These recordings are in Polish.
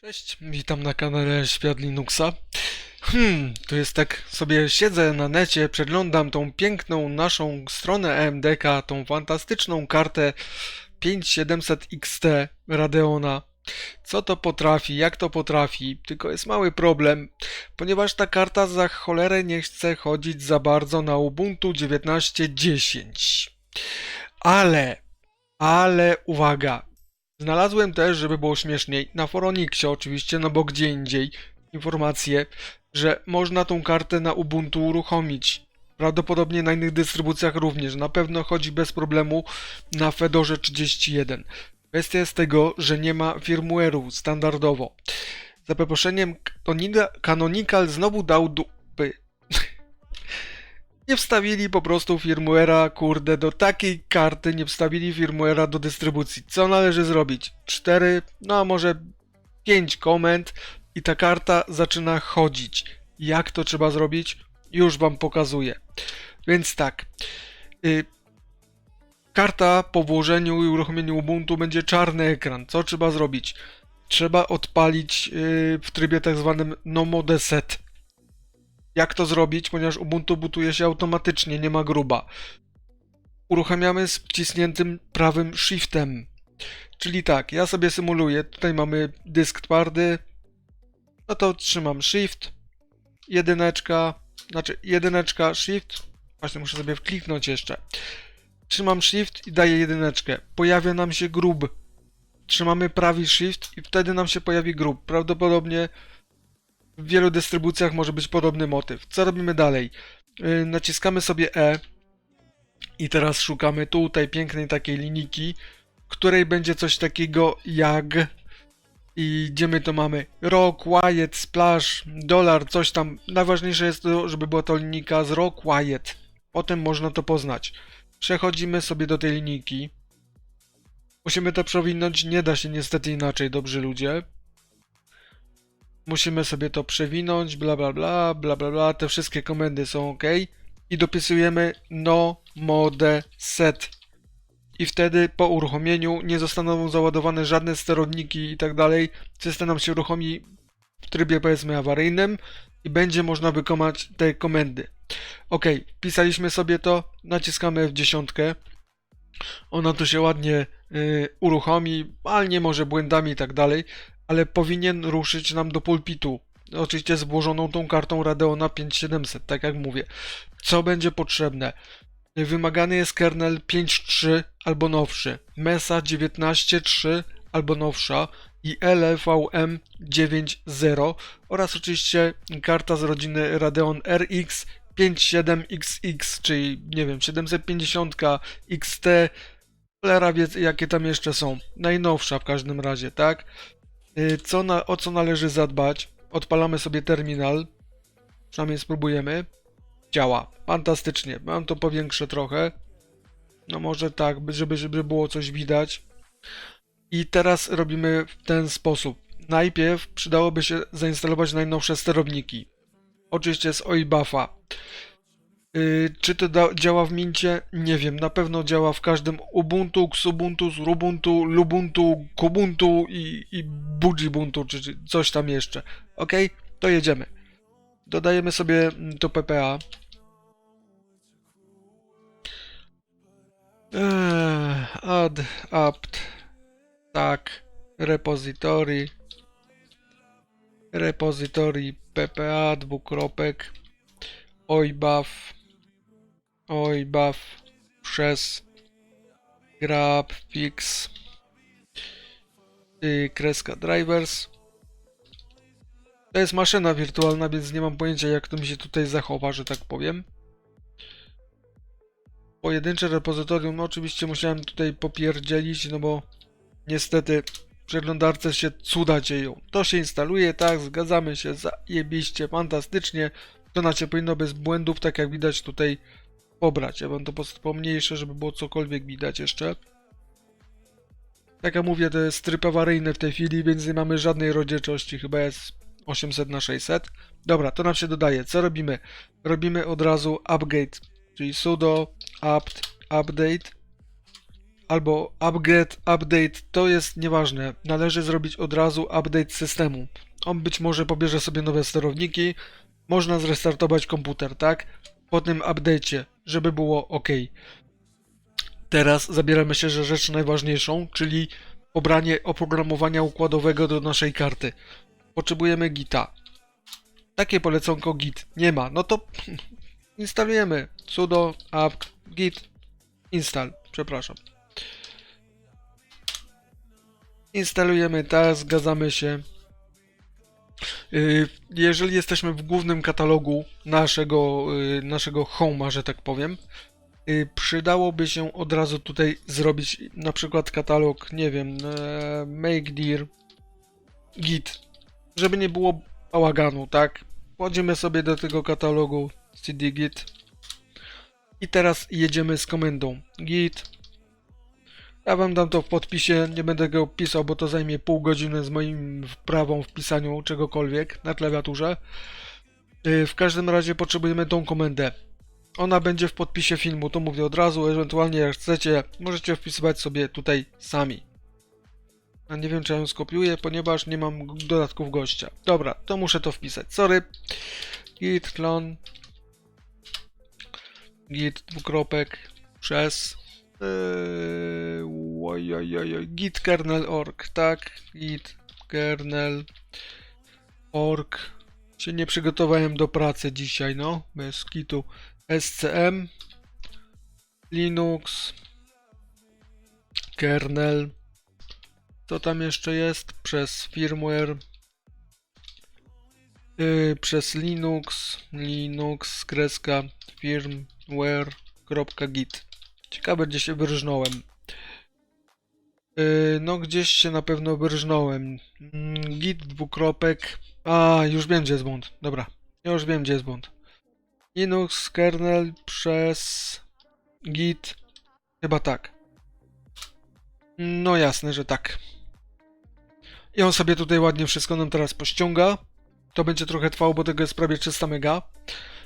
Cześć, witam na kanale Świat Linuxa. Hmm, tu jest tak, sobie siedzę na necie, przeglądam tą piękną naszą stronę AMDK, tą fantastyczną kartę 5700 XT Radeona. Co to potrafi, jak to potrafi, tylko jest mały problem, ponieważ ta karta za cholerę nie chce chodzić za bardzo na Ubuntu 19.10. Ale, ale uwaga, Znalazłem też, żeby było śmieszniej, na Foronixie oczywiście, no bo gdzie indziej, informację, że można tą kartę na Ubuntu uruchomić. Prawdopodobnie na innych dystrybucjach również. Na pewno chodzi bez problemu na Fedorze 31. Kwestia jest tego, że nie ma firmware'u standardowo. Za przeproszeniem, Canonical znowu dał. Nie wstawili po prostu firmware'a, kurde, do takiej karty nie wstawili firmware'a do dystrybucji. Co należy zrobić? 4, no a może 5 komend i ta karta zaczyna chodzić. Jak to trzeba zrobić? Już wam pokazuję. Więc tak. Y, karta po włożeniu i uruchomieniu Ubuntu będzie czarny ekran. Co trzeba zrobić? Trzeba odpalić y, w trybie tak zwanym no mode set jak to zrobić, ponieważ Ubuntu butuje się automatycznie, nie ma gruba. Uruchamiamy z wcisniętym prawym shiftem. Czyli tak, ja sobie symuluję, tutaj mamy dysk twardy, no to trzymam shift, jedyneczka, znaczy jedyneczka, shift, właśnie muszę sobie wkliknąć jeszcze. Trzymam shift i daję jedyneczkę. Pojawia nam się grub. Trzymamy prawy shift i wtedy nam się pojawi grub. Prawdopodobnie w wielu dystrybucjach może być podobny motyw. Co robimy dalej? Yy, naciskamy sobie E i teraz szukamy tutaj pięknej takiej linijki, której będzie coś takiego jak i gdzie my to mamy? Rock, Wyatt, Splash, Dolar, coś tam. Najważniejsze jest to, żeby była to linijka z Rock, Wyatt. Potem można to poznać. Przechodzimy sobie do tej linijki. Musimy to przewinąć, nie da się niestety inaczej, dobrzy ludzie. Musimy sobie to przewinąć, bla bla bla, bla bla bla, te wszystkie komendy są ok. I dopisujemy no mode set. I wtedy po uruchomieniu nie zostaną załadowane żadne sterowniki i tak dalej. System nam się uruchomi w trybie powiedzmy awaryjnym i będzie można wykonać te komendy. Ok, wpisaliśmy sobie to, naciskamy F10. Ona tu się ładnie y, uruchomi, ale nie może błędami i tak dalej ale powinien ruszyć nam do pulpitu. Oczywiście z włożoną tą kartą Radeona 5700, tak jak mówię. Co będzie potrzebne? Wymagany jest kernel 5.3 albo nowszy, MESA 19.3 albo nowsza i LVM 9.0 oraz oczywiście karta z rodziny Radeon RX 57XX, czyli nie wiem, 750 XT, cholera wie jakie tam jeszcze są. Najnowsza w każdym razie, tak? Y, Co na, o co należy zadbać? Odpalamy sobie terminal. Przynajmniej spróbujemy. Działa. Fantastycznie. Mam to powiększę trochę. No może tak, by- żeby, żeby było coś widać. I teraz robimy w ten sposób. Najpierw przydałoby się zainstalować najnowsze sterowniki. Oczywiście z OIBAFA. Yy, czy to da- działa w Mincie? Nie wiem. Na pewno działa w każdym Ubuntu, Xubuntu, Rubuntu, Lubuntu, Kubuntu i, i Bujibuntu, czy, czy coś tam jeszcze. Ok? To jedziemy. Dodajemy sobie mm, to PPA. Eee, add, apt, tak, repository, repository PPA, dwukropek, OIBAF, OIBAF przez grab fix y, kreska drivers. To jest maszyna wirtualna, więc nie mam pojęcia jak to mi się tutaj zachowa, że tak powiem. Pojedyncze repozytorium, no oczywiście musiałem tutaj popierdzielić, no bo niestety w przeglądarce się cuda dzieją. To się instaluje, tak, zgadzamy się, zajebiście, fantastycznie. To na cię powinno bez błędów, tak jak widać tutaj pobrać. Ja bym to po prostu pomniejsze, żeby było cokolwiek widać jeszcze. Tak jak mówię, to jest tryb awaryjny w tej chwili, więc nie mamy żadnej rozdzielczości, chyba jest 800 na 600. Dobra, to nam się dodaje. Co robimy? Robimy od razu upgrade, czyli sudo apt update albo upgrade, update, to jest nieważne. Należy zrobić od razu update systemu. On być może pobierze sobie nowe sterowniki, można zrestartować komputer, tak? Po tym update'cie, żeby było ok. Teraz zabieramy się za rzecz najważniejszą, czyli pobranie oprogramowania układowego do naszej karty. Potrzebujemy gita. Takie poleconko git nie ma, no to instalujemy sudo apt git install, przepraszam. Instalujemy tak, zgadzamy się. Yy, Jeżeli jesteśmy w głównym katalogu naszego, yy, naszego home'a, że tak powiem, yy, przydałoby się od razu tutaj zrobić na przykład katalog, nie wiem, e, make dir git, żeby nie było bałaganu, tak? Wchodzimy sobie do tego katalogu cd git i teraz jedziemy z komendą git ja wam dam to w podpisie, nie będę go pisał, bo to zajmie pół godziny z moim wprawą w pisaniu czegokolwiek na klawiaturze. Yy, W każdym razie potrzebujemy tą komendę. Ona będzie w podpisie filmu, to mówię od razu, ewentualnie jak chcecie, możecie wpisywać sobie tutaj sami. A nie wiem czy ja ją skopiuję, ponieważ nie mam dodatków gościa. Dobra, to muszę to wpisać, sorry. Git clone git dwukropek przez Yy, git kernel org, tak? Git kernel org. Się nie przygotowałem do pracy dzisiaj, no, bez kitu. SCM Linux kernel co tam jeszcze jest? Przez firmware yy, przez Linux Linux kreska firmware.git Ciekawe, gdzie się wyrżnąłem. Yy, no, gdzieś się na pewno wyrżnąłem. Mm, Git dwukropek. A, już wiem, gdzie jest błąd. Dobra, już wiem, gdzie jest błąd. Linux kernel przez git. Chyba tak. No jasne, że tak. I on sobie tutaj ładnie wszystko nam teraz pościąga. To będzie trochę trwało, bo tego jest prawie 300 mega.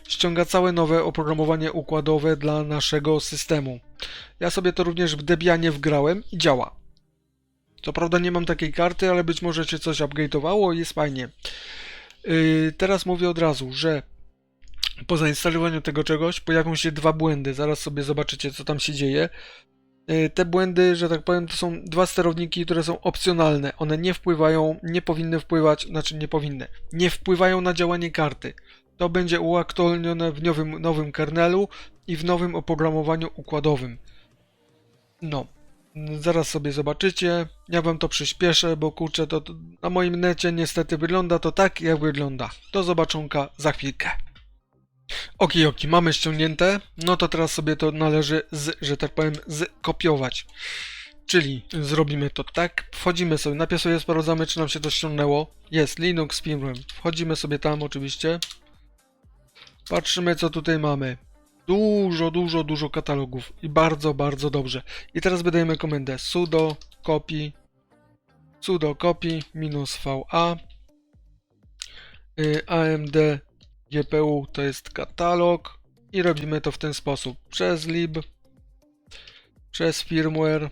Ściąga całe nowe oprogramowanie układowe dla naszego systemu. Ja sobie to również w Debianie wgrałem i działa. Co prawda nie mam takiej karty, ale być może się coś upgrade'owało i jest fajnie. Yy, teraz mówię od razu, że po zainstalowaniu tego czegoś pojawią się dwa błędy. Zaraz sobie zobaczycie, co tam się dzieje. Yy, Te błędy, że tak powiem, to są dwa sterowniki, które są opcjonalne. One nie wpływają, nie powinny wpływać, znaczy nie powinny, nie wpływają na działanie karty. To będzie uaktualnione w nowym, nowym kernelu i w nowym oprogramowaniu układowym. No, zaraz sobie zobaczycie. Ja wam to przyspieszę, bo kurczę, to, to na moim necie niestety wygląda to tak, jak wygląda. Do zobaczonka za chwilkę. Oki, oki, mamy ściągnięte. No to teraz sobie to należy, z, że tak powiem, skopiować. Czyli zrobimy to tak. Wchodzimy sobie, najpierw sobie sprawdzamy, czy nam się to ściągnęło. Jest Linux firmware. Wchodzimy sobie tam oczywiście. Patrzymy, co tutaj mamy. Dużo, dużo, dużo katalogów i bardzo, bardzo dobrze. I teraz wydajemy komendę sudo copy sudo copy minus va y, AMD GPU to jest katalog i robimy to w ten sposób przez lib przez firmware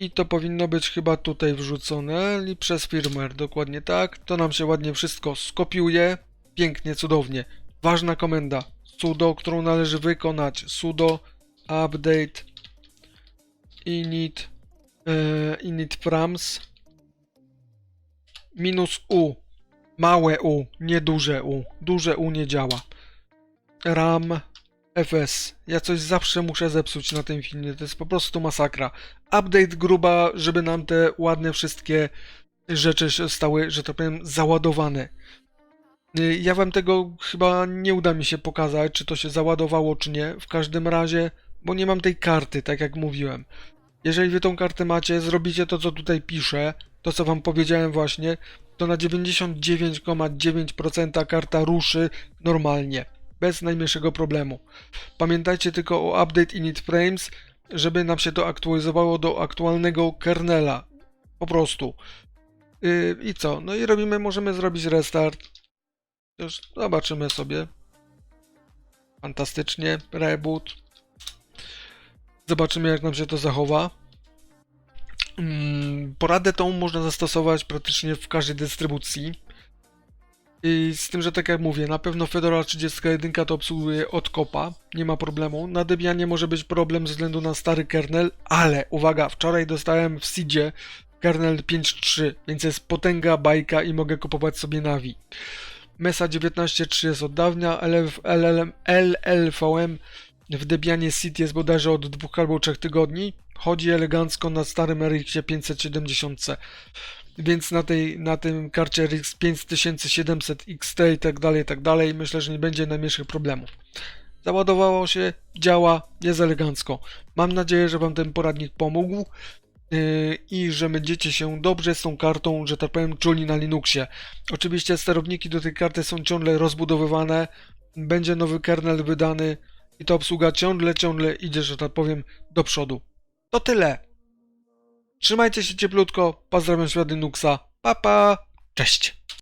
i to powinno być chyba tutaj wrzucone lib przez firmware, dokładnie tak. To nam się ładnie wszystko skopiuje, pięknie, cudownie. Ważna komenda. Sudo, którą należy wykonać. Sudo update init e, init frams minus u. Małe u, nie duże u. Duże u nie działa. Ram fs ja coś zawsze muszę zepsuć na tym filmie, to jest po prostu masakra. Update gruba, żeby nam te ładne wszystkie rzeczy stały, że tak powiem, załadowane Ja wam tego chyba nie uda mi się pokazać, czy to się załadowało, czy nie. W każdym razie, bo nie mam tej karty, tak jak mówiłem. Jeżeli wy tą kartę macie, zrobicie to, co tutaj piszę, to co wam powiedziałem właśnie, to na 99,9% karta ruszy normalnie, bez najmniejszego problemu. Pamiętajcie tylko o update init frames, żeby nam się to aktualizowało do aktualnego kernela. Po prostu. Yy, I co? No i robimy, możemy zrobić restart. Już zobaczymy sobie. Fantastycznie. Reboot. Zobaczymy, jak nam się to zachowa. Mm, Poradę tą można zastosować praktycznie w każdej dystrybucji. I z tym, że tak jak mówię, na pewno Fedora 31 to obsługuje od kopa, nie ma problemu. Na Debianie może być problem ze względu na stary kernel, ale uwaga, wczoraj dostałem w Seedzie kernel 5.3, więc jest potęga bajka i mogę kupować sobie Navi. Mesa 19.3 jest od dawna, LLM, LLVM w Debianie Seed jest bodajże od dwóch albo trzech tygodni. Chodzi elegancko na starym RX 570. Więc na tej, na tym karcie RX 5700 XT i tak dalej, i tak dalej, myślę, że nie będzie najmniejszych problemów. Załadowało się, działa, jest elegancko. Mam nadzieję, że Wam ten poradnik pomógł i że będziecie się dobrze z tą kartą, że tak powiem, czuli na Linuxie. Oczywiście sterowniki do tej karty są ciągle rozbudowywane, będzie nowy kernel wydany i ta obsługa ciągle, ciągle idzie, że tak powiem, do przodu. To tyle. Trzymajcie się cieplutko, pozdrawiam świat Linuxa, pa pa, cześć!